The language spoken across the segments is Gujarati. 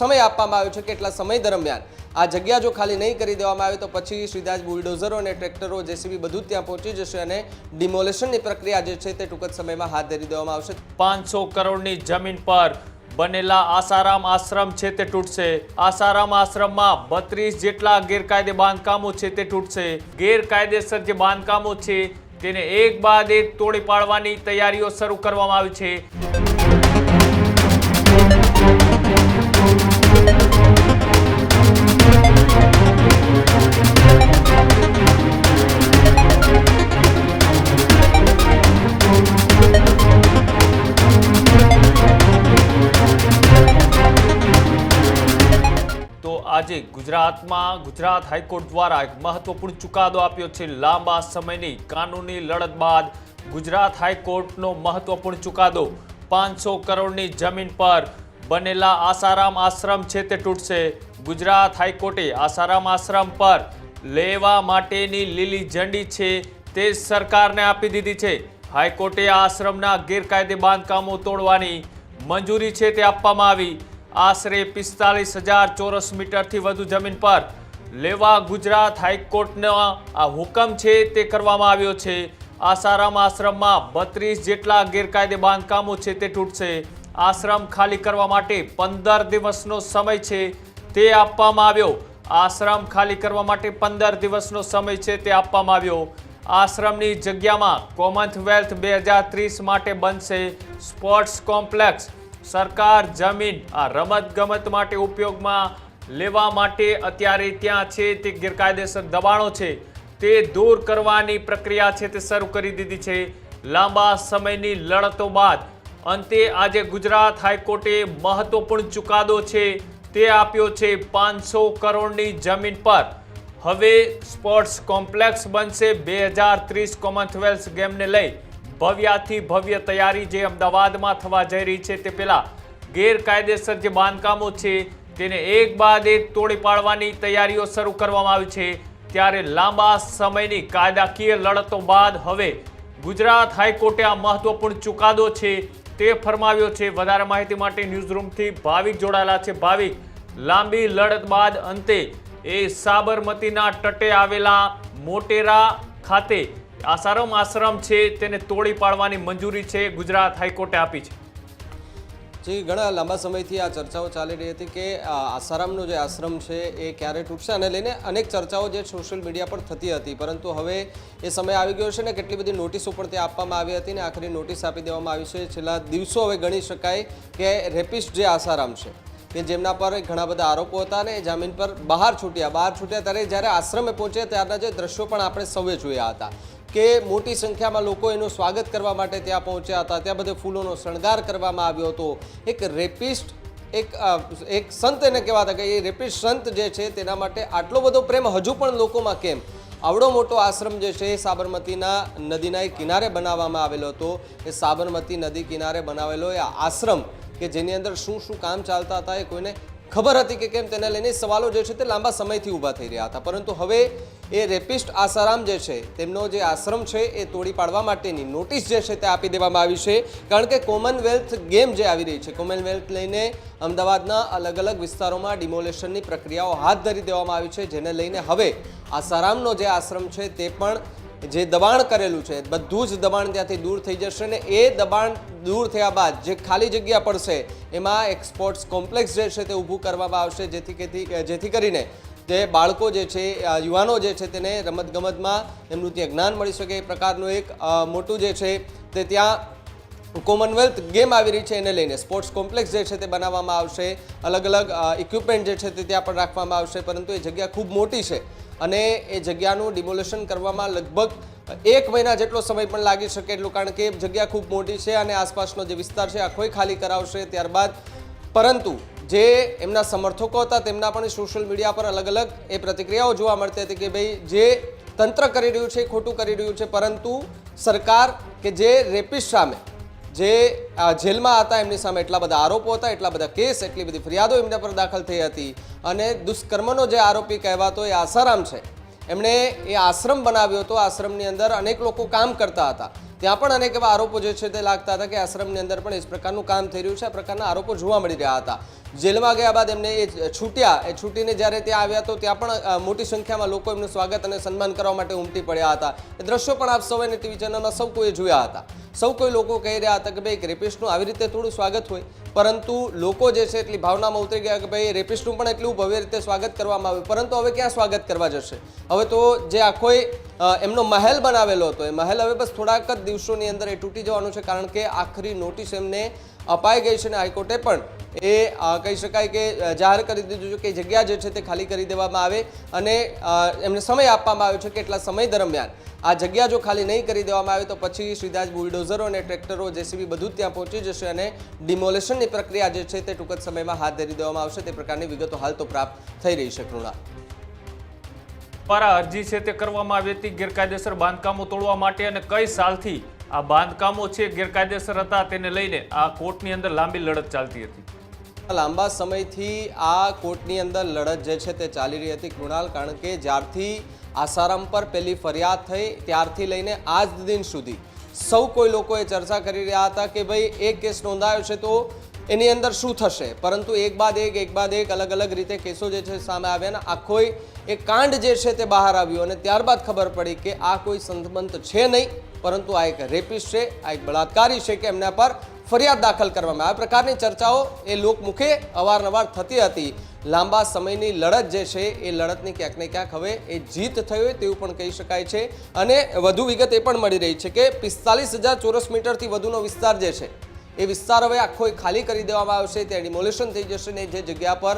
સમય આપવામાં આવ્યો છે કે એટલા સમય દરમિયાન? આ જગ્યા જો ખાલી નહીં કરી દેવામાં આવે તો પછી સીધા જ બુલડોઝરો અને ટ્રેક્ટરો જેસીબી બધું ત્યાં પહોંચી જશે અને ડિમોલેશનની પ્રક્રિયા જે છે તે ટૂંક જ સમયમાં હાથ ધરી દેવામાં આવશે. પાંચસો કરોડની જમીન પર બનેલા આસારામ આશ્રમ છે તે તૂટશે. આસારામ આશ્રમમાં બત્રીસ જેટલા ગેરકાયદે બાંધકામો છે તે તૂટશે. ગેરકાયદેસર જે બાંધકામો છે તેને એક બાદ એક તોડી પાડવાની તૈયારીઓ શરૂ કરવામાં આવી છે. ગુજરાતમાં ગુજરાત હાઈકોર્ટ દ્વારા એક મહત્વપૂર્ણ ચુકાદો આપ્યો છે. લાંબા સમયની કાનૂની લડત બાદ ગુજરાત હાઈકોર્ટનો મહત્વપૂર્ણ ચુકાદો પાંચસો કરોડની જમીન પર બનેલા આસારામ આશ્રમ છે તે તૂટશે. ગુજરાત હાઈકોર્ટે આસારામ આશ્રમ પર લેવા માટેની લીલી ઝંડી છે તે સરકારને આપી દીધી છે. હાઈકોર્ટે આશ્રમના ગેરકાયદે બાંધકામો તોડવાની મંજૂરી છે તે આપવામાં આવી. આશરે પિસ્તાલીસ હજાર ચોરસ મીટરથી વધુ જમીન પર લેવા ગુજરાત હાઈકોર્ટનો આ હુકમ છે તે કરવામાં આવ્યો છે. આસારામ આશ્રમમાં બત્રીસ જેટલા ગેરકાયદે બાંધકામો છે તે તૂટશે. આશ્રમ ખાલી કરવા માટે પંદર દિવસનો સમય છે તે આપવામાં આવ્યો. આશ્રમ ખાલી કરવા માટે પંદર દિવસનો સમય છે તે આપવામાં આવ્યો. આશ્રમની જગ્યામાં કોમનવેલ્થ બે હજાર ત્રીસ માટે બનશે સ્પોર્ટ્સ કોમ્પ્લેક્સ. સરકાર જમીન આ રમત ગમત માટે ઉપયોગમાં લેવા માટે અત્યારે ત્યાં છે, તે ગેરકાયદેસર દબાણો છે. તે દૂર કરવાની પ્રક્રિયા છે, તે શરૂ કરી દીધી છે. લાંબા સમયની લડતો બાદ અંતે આજે ગુજરાત હાઈકોર્ટે મહત્વપૂર્ણ ચુકાદો છે, તે આપ્યો છે પાંચસો કરોડની જમીન પર. હવે સ્પોર્ટ્સ કોમ્પ્લેક્સ બનશે બે હજાર ત્રીસ કોમનવેલ્થ ગેમને લઈ. ભવ્યાથી ભવ્ય તૈયારી જે અમદાવાદમાં થવા જઈ રહી છે તે પહેલાં ગેરકાયદેસર જે બાંધકામો છે તેને એક બાદ એક તોડી પાડવાની તૈયારીઓ શરૂ કરવામાં આવી છે. ત્યારે લાંબા સમયની કાયદાકીય લડતો બાદ હવે ગુજરાત હાઈકોર્ટે આ મહત્વપૂર્ણ ચુકાદો છે તે ફરમાવ્યો છે. વધારે માહિતી માટે ન્યૂઝરૂમથી ભાવિક જોડાયેલા છે. ભાવિક, લાંબી લડત બાદ અંતે એ સાબરમતીના તટે આવેલા મોટેરા ખાતે આસારામ આશ્રમ છે, તેને તોડી પાડવાની મંજૂરી છે, ગુજરાત હાઈકોર્ટે આપી છે. જે, ઘણા લાંબા સમયથી આ ચર્ચાઓ ચાલી રહી હતી કે આસારામનો જે આશ્રમ છે, એ ક્યારે તૂટશે? અને લઈને અનેક ચર્ચાઓ જે સોશિયલ મીડિયા પર થતી હતી. પરંતુ હવે એ સમય આવી ગયો છે ને, કેટલી બધી નોટિસો પણ ત્યાં આપવામાં આવી હતી ને, આખરી નોટિસ આપી દેવામાં આવી છે. છેલ્લા દિવસો હવે ગણી શકાય કે રેપિસ્ટ જે આસારામ છે, કે જેમના પર ઘણા બધા આરોપો હતા ને જામીન પર બહાર છૂટ્યા. બહાર છૂટ્યા ત્યારે જ્યારે આશ્રમે પહોંચ્યા, ત્યારના જે દ્રશ્યો પણ આપણે સૌએ જોયા હતા. કે મોટી સંખ્યામાં લોકો એનું સ્વાગત કરવા માટે ત્યાં પહોંચ્યા હતા. ત્યાં બધે ફૂલોનો શણગાર કરવામાં આવ્યો હતો. એક રેપિસ્ટ, એક એક સંત એને કહેવાતા કે એ રેપિસ્ટ સંત જે છે તેના માટે આટલો બધો પ્રેમ હજુ પણ લોકોમાં કેમ? આવડો મોટો આશ્રમ જે છે એ સાબરમતીના નદીના એ કિનારે બનાવવામાં આવેલો હતો. એ સાબરમતી નદી કિનારે બનાવેલો એ આશ્રમ કે જેની અંદર શું શું કામ ચાલતા હતા એ કોઈને ખબર હતી કે કેમ? તેને લઈને સવાલો જે છે તે લાંબા સમયથી ઊભા થઈ રહ્યા હતા. પરંતુ હવે એ રેપિસ્ટ આસારામ જે છે, તેમનો જે આશ્રમ છે એ તોડી પાડવા માટેની નોટિસ જે છે તે આપી દેવામાં આવી છે. કારણ કે કોમનવેલ્થ ગેમ જે આવી રહી છે કોમનવેલ્થ લઈને અમદાવાદના અલગ અલગ વિસ્તારોમાં ડિમોલેશનની પ્રક્રિયાઓ હાથ ધરી દેવામાં આવી છે, જેને લઈને હવે આસારામનો જે આશ્રમ છે તે પણ જે દબાણ કરેલું છે, બધું જ દબાણ ત્યાંથી દૂર થઈ જશે ને એ દબાણ દૂર થયા બાદ જે ખાલી જગ્યા પડશે, એમાં એક સ્પોર્ટ્સ કોમ્પ્લેક્સ જે છે તે ઊભું કરવામાં આવશે, જેથી જેથી કરીને જે બાળકો જે છે યુવાનો જે છે તેને રમતગમતમાં એમનું ત્યાં જ્ઞાન મળી શકે. એ પ્રકારનું એક મોટું જે છે તે ત્યાં કોમનવેલ્થ ગેમ આવી રહી છે એને લઈને. સ્પોર્ટ્સ કોમ્પ્લેક્સ જે છે તે બનાવવામાં આવશે. અલગ અલગ ઇક્વિપમેન્ટ જે છે તે ત્યાં પણ રાખવામાં આવશે, પરંતુ એ જગ્યા ખૂબ મોટી છે. અને એ જગ્યાનું ડિમોલેશન કરવામાં લગભગ એક મહિના જેટલો સમય પણ લાગી શકે એટલું, કારણ કે જગ્યા ખૂબ મોટી છે અને આસપાસનો જે વિસ્તાર છે આખોય ખાલી કરાવશે. ત્યારબાદ પરંતુ જે એમના સમર્થકો હતા, તેમના પણ સોશિયલ મીડિયા પર અલગ અલગ એ પ્રતિક્રિયાઓ જોવા મળતી હતી કે ભાઈ, જે તંત્ર કરી રહ્યું છે ખોટું કરી રહ્યું છે. પરંતુ સરકાર કે જે રેપિસ્ટ સામે, જે જેલમાં હતા, એમની સામે એટલા બધા આરોપો હતા, એટલા બધા કેસ, એટલી બધી ફરિયાદો એમના પર દાખલ થઈ હતી. અને દુષ્કર્મનો જે આરોપી કહેવાતો એ આસારામ છે. એમણે એ આશ્રમ બનાવ્યો હતો. આશ્રમની અંદર અનેક લોકો કામ કરતા હતા. ત્યાં પણ અનેક એવા આરોપો જે છે તે લાગતા હતા કે આશ્રમની અંદર પણ એ પ્રકારનું કામ થઈ રહ્યું છે. આ પ્રકારના આરોપો જોવા મળી રહ્યા હતા. જેલમાં ગયા બાદ એમને એ છૂટ્યા. એ છૂટીને જ્યારે ત્યાં આવ્યા તો ત્યાં પણ મોટી સંખ્યામાં લોકો એમનું સ્વાગત અને સન્માન કરવા માટે ઉમટી પડ્યા હતા. એ દ્રશ્યો પણ આપ સૌએ ટીવી ચેનલમાં સૌ કોઈએ જોયા હતા. સૌ કોઈ લોકો કહી રહ્યા હતા કે ભાઈ રેપિસ્ટનું આવી રીતે થોડું સ્વાગત હોય, પરંતુ લોકો જે છે એટલી ભાવનામાં ઉતરી ગયા કે ભાઈ રેપિસ્ટનું પણ એટલું ભવ્ય રીતે સ્વાગત કરવામાં આવ્યું. પરંતુ હવે ક્યાં સ્વાગત કરવા જશે? હવે તો જે આખો એમનો મહેલ બનાવેલો હતો, એ મહેલ હવે બસ થોડાક જ દિવસોની અંદર એ તૂટી જવાનું છે, કારણ કે આખરી નોટિસ એમને અપાઈ ગઈ છે અને હાઈકોર્ટે પણ. એ કહી શકાય કે જાહેર કરી દીધું છે કે જગ્યા જે છે તે ખાલી કરી દેવામાં આવે અને એમને સમય આપવામાં આવ્યો છે કે એટલા સમય દરમિયાન. આ જગ્યા જો ખાલી નહીં કરી દેવામાં આવે તો પછી સીધા જ બુલડોઝરો અને ટ્રેક્ટરો જેસીબી બધું ત્યાં પહોંચી જશે અને ડિમોલેશનની પ્રક્રિયા જે છે તે ટૂંક જ સમયમાં હાથ ધરી દેવામાં આવશે. તે પ્રકારની વિગતો હાલ તો પ્રાપ્ત થઈ રહી છે કૃણા. દ્વારા અરજી છે તે કરવામાં આવી હતી ગેરકાયદેસર બાંધકામો તોડવા માટે અને કઈ સાલથી આ બાંધકામો છે ગેરકાયદેસર હતા તેને લઈને આ કોર્ટની અંદર લાંબી લડત ચાલતી હતી. લાંબા સમયથી આ કોર્ટની અંદર લડત જે છે તે ચાલી રહી હતી કૃણાલ કારણ કે જ્યારથી આસારામ પર પેલી ફરિયાદ થઈ, ત્યારથી લઈને આજ દિન સુધી. સૌ કોઈ લોકોએ ચર્ચા કરી રહ્યા હતા કે ભાઈ એક કેસ નોંધાયો છે તો એની અંદર શું થશે? પરંતુ એક બાદ એક એક બાદ એક અલગ અલગ રીતે કેસો જે છે સામે આવ્યા અને આખો એ કાંડ જે છે તે બહાર આવ્યો અને ત્યારબાદ ખબર પડી કે આ કોઈ સંતબંધ છે નહીં, પરંતુ આ એક રેપિસ્ટ છે, આ એક બળાત્કારી છે કે એમના પર ફરિયાદ દાખલ કરવામાં આ પ્રકારની ચર્ચાઓ એ લોકમુખે અવારનવાર થતી હતી. લાંબા સમયની લડત જે છે એ લડતની ક્યાંક ને ક્યાંક હવે એ જીત થઈ હોય તેવું પણ કહી શકાય છે. અને વધુ વિગત એ પણ મળી રહી છે કે પિસ્તાલીસ હજાર ચોરસ મીટરથી વધુનો વિસ્તાર જે છે એ વિસ્તાર હવે આખો ખાલી કરી દેવામાં આવશે ત્યાં ડિમોલેશન થઈ જશે ને જે જગ્યા પર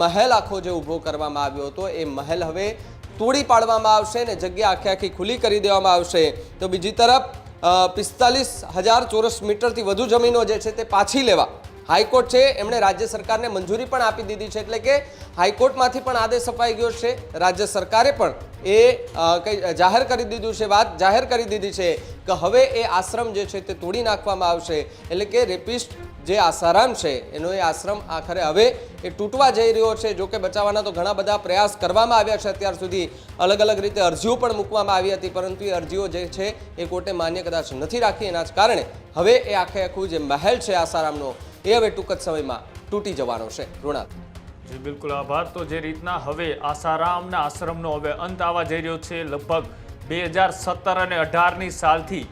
મહેલ આખો જે ઊભો કરવામાં આવ્યો હતો એ મહેલ હવે તોડી પાડવામાં આવશે ને જગ્યા આખી આખી ખુલ્લી કરી દેવામાં આવશે. તો બીજી તરફ પિસ્તાલીસ હજાર ચોરસ મીટરથી વધુ જમીનો જે છે તે પાછી લેવા હાઈકોર્ટ છે. એમણે રાજ્ય સરકારને મંજૂરી પણ આપી દીધી છે. એટલે કે હાઈકોર્ટમાંથી પણ આદેશ અપાઈ ગયો છે. રાજ્ય સરકારે પણ એ કંઈ જાહેર કરી દીધું છે વાત, જાહેર કરી દીધી છે કે હવે એ આશ્રમ જે છે તે તોડી નાખવામાં આવશે. એટલે કે રેપિસ્ટ જે આસારામ છે, એનો એ આશ્રમ આખરે હવે એ તૂટવા જઈ રહ્યો છે. જો કે બચાવવાના તો ઘણા બધા પ્રયાસ કરવામાં આવ્યા છે. અત્યાર સુધી અલગ અલગ રીતે અરજીઓ પણ મૂકવામાં આવી હતી, પરંતુ એ અરજીઓ જે છે એ કોર્ટે માન્ય કદાચ નથી રાખી. એના જ કારણે હવે એ આખે આખું જે મહેલ છે આસારામનો, એ હવે ટૂંક જ સમયમાં તૂટી જવાનો છે. ઋણાલ. જી, બિલકુલ. આભાર. તો જે રીતના હવે આસારામના આશ્રમનો હવે અંત આવવા જઈ રહ્યો છે, લગભગ બે હજાર સત્તર અને અઢારની સાલથી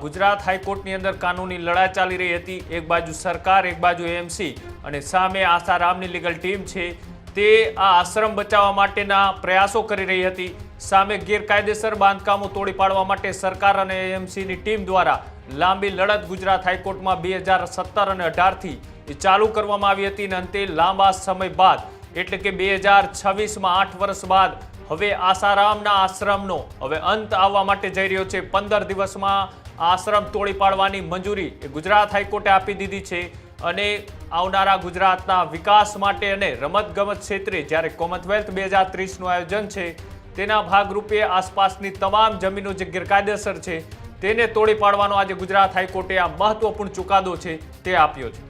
ગુજરાત હાઈકોર્ટની અંદર કાનૂની લડાઈ ચાલી રહી હતી. એક બાજુ સરકાર, એક બાજુ એમસી અને સામે આસારામની લીગલ ટીમ છે. તે આ આશ્રમ બચાવવા માટેના પ્રયાસો કરી રહી હતી. સામે ગેરકાયદેસર બાંધકામો તોડી પાડવા માટે સરકાર અને એએમસીની ટીમ દ્વારા લાંબી લડત ગુજરાત હાઈકોર્ટમાં બે હજાર સત્તર અને અઢારથી એ ચાલુ કરવામાં આવી હતી અને અંતે લાંબા સમય બાદ, એટલે કે બે હજાર છવ્વીસમાં આઠ વર્ષ બાદ હવે આસારામના આશ્રમનો, હવે અંત આવવા માટે જઈ રહ્યો છે પંદર દિવસમાં આશ્રમ તોડી પાડવાની મંજૂરી એ ગુજરાત હાઈકોર્ટે આપી દીધી છે અને આવનારા ગુજરાતના વિકાસ માટે અને રમતગમત ક્ષેત્રે જ્યારે કોમનવેલ્થ બે હજાર ત્રીસનું આયોજન છે, તેના ભાગરૂપે આસપાસની તમામ જમીનો જે ગેરકાયદેસર છે, તેને તોડી પાડવાનો આજે ગુજરાત હાઈકોર્ટે આ મહત્વપૂર્ણ ચુકાદો છે તે આપ્યો છે.